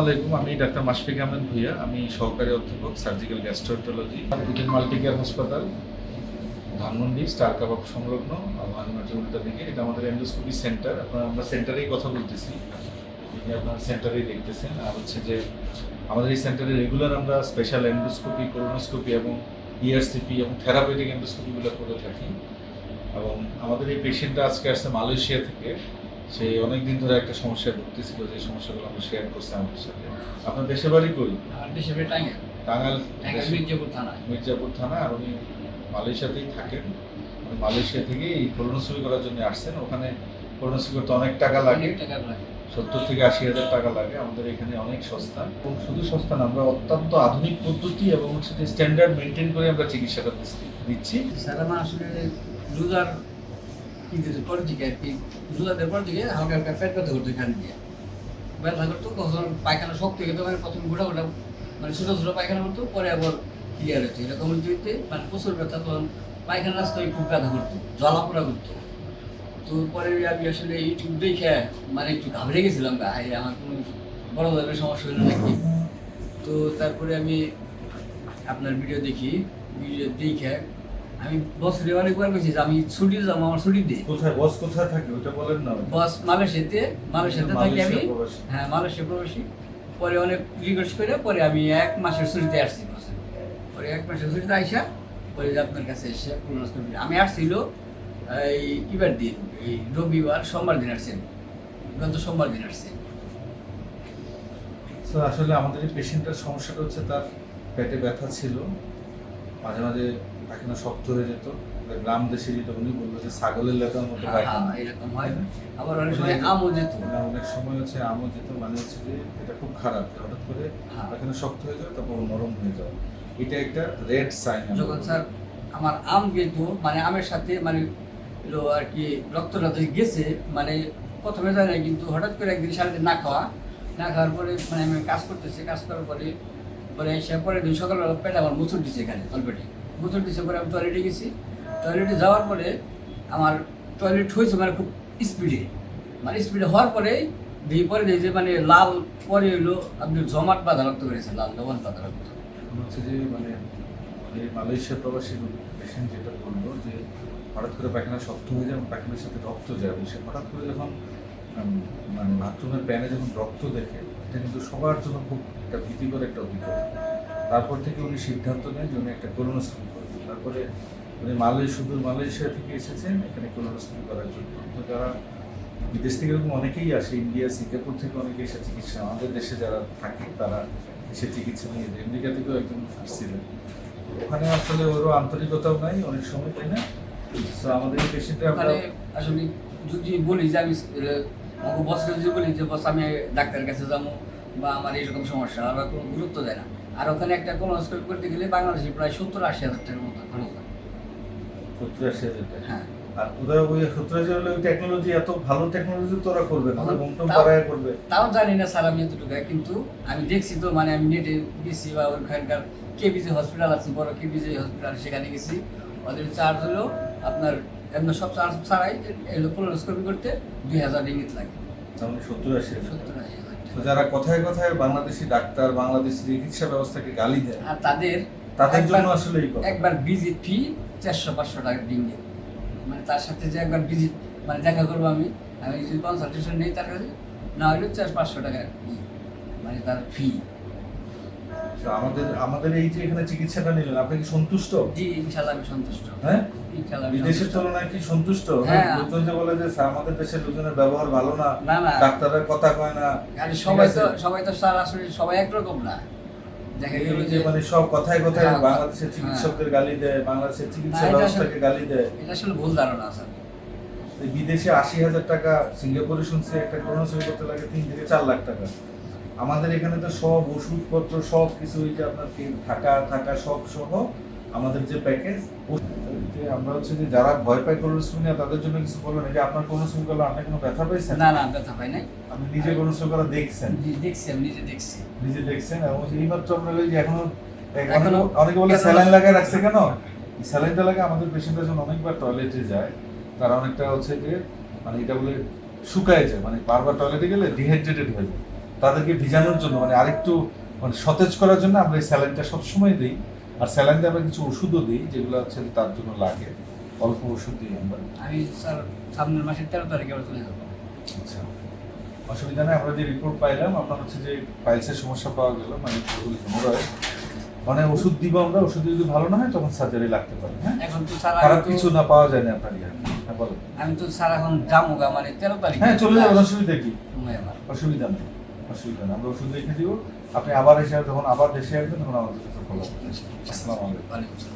আলাইকুম, আমি ডাক্তার মাশফিক আহমেদ ভুইয়া, আমি সহকারী অধ্যাপক, surgical gastroenterology Eden multi care হাসপাতাল, ধানমন্ডি, স্টার কাবাব সংলগ্ন আলমারি উল্টা দিকে, এটা আমাদের এন্ডোস্কোপি সেন্টার আপনার আমরা সেন্টারেই কথা বলতেছি। আপনার সেন্টারেই দেখতেছেন, আর হচ্ছে যে আমাদের এই সেন্টারে রেগুলার আমরা স্পেশাল এন্ডোস্কোপি কোলোনোস্কোপি এবং E ইআরসিপি এবং থেরাপিউটিক এন্ডোস্কোপিগুলো করে থাকি। এবং আমাদের এই পেশেন্টটা আজকে আসছে মালয়েশিয়া থেকে। সে অনেক দিন ধরে একটা সমস্যায় ভুগতেছিল যে সমস্যাগুলো আমরা শেয়ার করছি আমাদের সাথে। আপনার দেশের বাড়ি কই? আর দেশে বের টাঙ্গাইল। টাঙ্গাইল মির্জাপুর থানায়। মির্জাপুর থানা আর উনি মালয়েশিয়াতেই থাকেন। মালয়েশিয়া থেকে এই কলোনোস্কোপি করার জন্য আসছেন। ওখানে কলোনোস্কোপি করতে অনেক টাকা লাগে। সত্তর থেকে আশি হাজার টাকা লাগে। আমাদের এখানে অনেক সস্তা। এবং শুধু সস্তা না আমরা অত্যন্ত আধুনিক পদ্ধতি এবং হচ্ছে স্ট্যান্ডার্ড মেনটেন করে আমরা চিকিৎসাটা দিচ্ছি- দিচ্ছি স্যার আমার আসলে রোজার ঈদের পর থেকে আর কি রোজাদের পর থেকে হালকা হালকা পেট ব্যথা করতো এখান দিয়ে। ব্যথা করতো কখন পায়খানা শক্তি খেতে মানে প্রথম গোটা গোটা মানে ছোটো ছোটো পায়খানা করতো, পরে আবার ক্লিয়ার হচ্ছে এরকম হইতে মানে প্রচুর ব্যথা, তখন পায়খানা রাস্তায় খুব ব্যথা করতো জ্বালা পোড়া করতো। তো পরে আমি আসলে ইউটিউব দেখে মানে একটু ঘাবড়ে গেছিলাম হাই আমার কোনো বড় ধরনের সমস্যা হলো নাকি? তো তারপরে আমি আপনার ভিডিও দেখি ভিডিও দেখে আমি বছরে অনেকবার গেছি যে আমি ছুটি যাব আমার ছুটি দিই কোথায় বস কোথায় থাকে ওটা বলেন না। বস মালয়েশিয়াতে মালয়েশিয়াতে থাকি আমি। হ্যাঁ মালয়েশিয়া প্রবাসী। পরে অনেক রিকোয়েস্ট করে পরে আমি এক মাসের ছুটিতে আসছি বসে পরে এক মাসের ছুটিতে আইসা পরে যে আপনার কাছে এসে আমি আসছিল এই ইবার দিন? এই রবিবার সোমবার দিন আসছেন গত সোমবার দিন আসছেন তো আসলে আমাদের পেশেন্টের সমস্যাটা হচ্ছে তার পেটে ব্যথা ছিল। মাঝে মাঝে পায়খানা শক্ত হয়ে যেত। গ্রাম দেশে যেটা উনি বলল যে ছাগলের লেখার মতো হ্যাঁ, হ্যাঁ, এরকম হয় আবার অনেক সময় আমও যেত। মানে অনেক সময় হচ্ছে আমও যেত মানে হচ্ছে যে এটা খুব খারাপ হঠাৎ করে হ্যাঁ। পায়খানা শক্ত হয়ে যাবে তারপর নরম হয়ে যাবে এটা একটা রেড সাইন যখন স্যার আমার আম যেত মানে আমের সাথে মানে আর কি রক্তটা যে গেছে মানে প্রথমে যায় না কিন্তু হঠাৎ করে একদিন সারাদিন না খাওয়া না খাওয়ার পরে মানে আমি কাজ করতেছি কাজ করার পরে পরে এসে পরে দিন সকালবেলা পেটে আমার মুচুর দিছে এখানে তলপেটে মুচুর দিছে পরে আমি টয়লেটে গেছি। টয়লেটে যাওয়ার পরে আমার টয়লেট হয়েছে মানে খুব স্পিডে মানে স্পিডে হওয়ার পরে দিয়ে পরে দিয়ে যে মানে লাল পরে হইল আপনি জমাট বাধা রক্ত করেছে লাল জমাট বাঁধা রক্ত। হচ্ছে যে মানে এই মালয়েশিয়া প্রবাসী পেশেন্ট যেটা বলল যে হঠাৎ করে পায়খানা শক্ত হয়ে যায় পায়খানার সাথে রক্ত যায় সে হঠাৎ করে যখন মানে বাথরুমের প্যানে যখন রক্ত দেখে, এটা কিন্তু সবার জন্য খুব একটা ভীতিকর একটা অভিজ্ঞতা। তারপর থেকে উনি সিদ্ধান্ত নেন যে উনি একটা কোলোনোস্কোপি করবেন। তারপরে উনি মালয়, সুদূর মালয়েশিয়া থেকে এসেছেন, এখানে কোলোনোস্কোপি করার জন্য। তো যারা বিদেশ থেকে এরকম অনেকেই আসে, ইন্ডিয়া, সিঙ্গাপুর থেকে অনেকে এসে চিকিৎসা, আমাদের দেশে যারা থাকে, তারা এসে চিকিৎসা নিয়ে যায়। আমেরিকা থেকেও একজন আসছিলেন। ওখানে আসলে ওরও আন্তরিকতাও নাই, অনেক সময়, তাই না? আমাদের পেশেন্টে আমরা আসলে যদি বলি যে আমি, আমাকে যদি বলি যে, বস, আমি ডাক্তারের কাছে যাব। বা আমার এইরকম সমস্যা ওরা কোনো গুরুত্ব দেয় না। আর ওখানে একটা কোলোনোস্কোপি করতে গেলে বাংলাদেশে প্রায় সত্তর আশি হাজার টাকার মতো খরচ হয়। সত্তর আশি হাজার টাকা? হ্যাঁ। আর ওরা ওই সত্তর হাজার হলে ওই টেকনোলজি এত ভালো টেকনোলজি তো ওরা করবে না তাও- পাড়ায় করবে। তাও জানি না স্যার আমি এতটুকু কিন্তু আমি দেখছি তো মানে আমি নেটে গেছি বা কেবিজি হসপিটাল আছে বড় কেবিজি হসপিটাল সেখানে গেছি। ওদের চার্জ হলো আপনার এমনি সব চার্জ ছাড়াই এলো কোলোনোস্কোপি করতে দুই হাজার রিঙ্গিত লাগে। সত্তর আশি সত্তর আশি তো যারা কথায় কথায় বাংলাদেশি ডাক্তার বাংলাদেশি চিকিৎসা ব্যবস্থাকে গালি দেয় আর তাদের তাদের জন্য আসলে একবার ভিজিট ফি চারশো পাঁচশো টাকা ডিঙ্গে মানে তার সাথে যে একবার ভিজিট মানে দেখা করব আমি আমি যদি কনসালটেশন নেই তার কাছে না হলেও চার পাঁচশো টাকা মানে তার ফি তো আমাদের আমাদের এই যে এখানে চিকিৎসাটা নিলেন আপনি কি সন্তুষ্ট? জি ইনশাল্লাহ আমি সন্তুষ্ট। হ্যাঁ? বিদেশের তুলনায় কি সন্তুষ্ট? হ্যাঁ। লোকজন যে বলে যে আমাদের দেশের লোকজনের ব্যবহার ভালো না না না। ডাক্তাররা কথা কয় না সবাই তো সবাই তো স্যার আসলে সবাই একরকম না। দেখা গেল যে যে মানে সব কথায় কথায় হ্যাঁ, বাংলাদেশের হ্যাঁ। চিকিৎসকদের গালি দেয় বাংলাদেশের চিকিৎসা ব্যবস্থাকে গালি দেয়। এটা আসলে ভুল ধারণা স্যার। বিদেশে আশি হাজার টাকা সিঙ্গাপুরে শুনছি একটা কোনোসই করতে লাগে তিন থেকে চার লাখ টাকা। আমাদের এখানে তো সব ওষুধপত্র সব কিছু যে আপনার থাকা থাকা সব সহ আমাদের যে প্যাকেজ আমরা হচ্ছে যে যারা ভয় পায় তাদের জন্য কিছু বলবেন এই যে আপনার করলে আপনি কোনো ব্যথা না না ব্যথা পাই নাই। আপনি নিজে করা দেখছেন? জি, দেখছি আমি নিজে দেখছি। নিজে দেখছেন? এবং এইমাত্র আমরা ওই যে এখনও এখনো- অনেকে- অনেকে বলে স্যালাইন লাগায় রাখছে কেন? স্যালাইনটা লাগে আমাদের পেশেন্টরা যখন অনেকবার টয়লেটে যায়। তারা অনেকটা হচ্ছে যে মানে এটা বলে শুকায় যায়। মানে বারবার টয়লেটে গেলে ডিহাইড্রেটেড হয়ে যায়। তাদেরকে ভিজানোর জন্য মানে আরেকটু মানে সতেজ করার জন্য আমরা এই স্যালাইনটা সবসময় দিই। আর স্যালাইন দিয়ে আমরা কিছু ওষুধও দিই যেগুলো হচ্ছে তার জন্য লাগে। অল্প ওষুধ দিই আমরা। আমি স্যার সামনের মাসের তেরো তারিখে আবার চলে যাব। আচ্ছা। অসুবিধা নেই আমরা যে রিপোর্ট পাইলাম আপনার হচ্ছে যে পাইলসের সমস্যা পাওয়া গেল মানে হেমোরয়েড মানে ওষুধ দিব আমরা ওষুধ যদি ভালো না হয় তখন সার্জারি লাগতে পারে হ্যাঁ? এখন তো স্যার খারাপ কিছু না পাওয়া যায় না আপনার ইয়ে হ্যাঁ বলো আমি তো স্যার এখন যাব মানে তেরো তারিখ হ্যাঁ চলে যাবেন অসুবিধা কি? আমার। অসুবিধা নেই অসুবিধা নেই। আমরা ওষুধ লিখে দিব আপনি আবার এসে যখন আবার দেশে আসবেন তখন আমাদের সাথে ফলো আসসালামু আলাইকুম।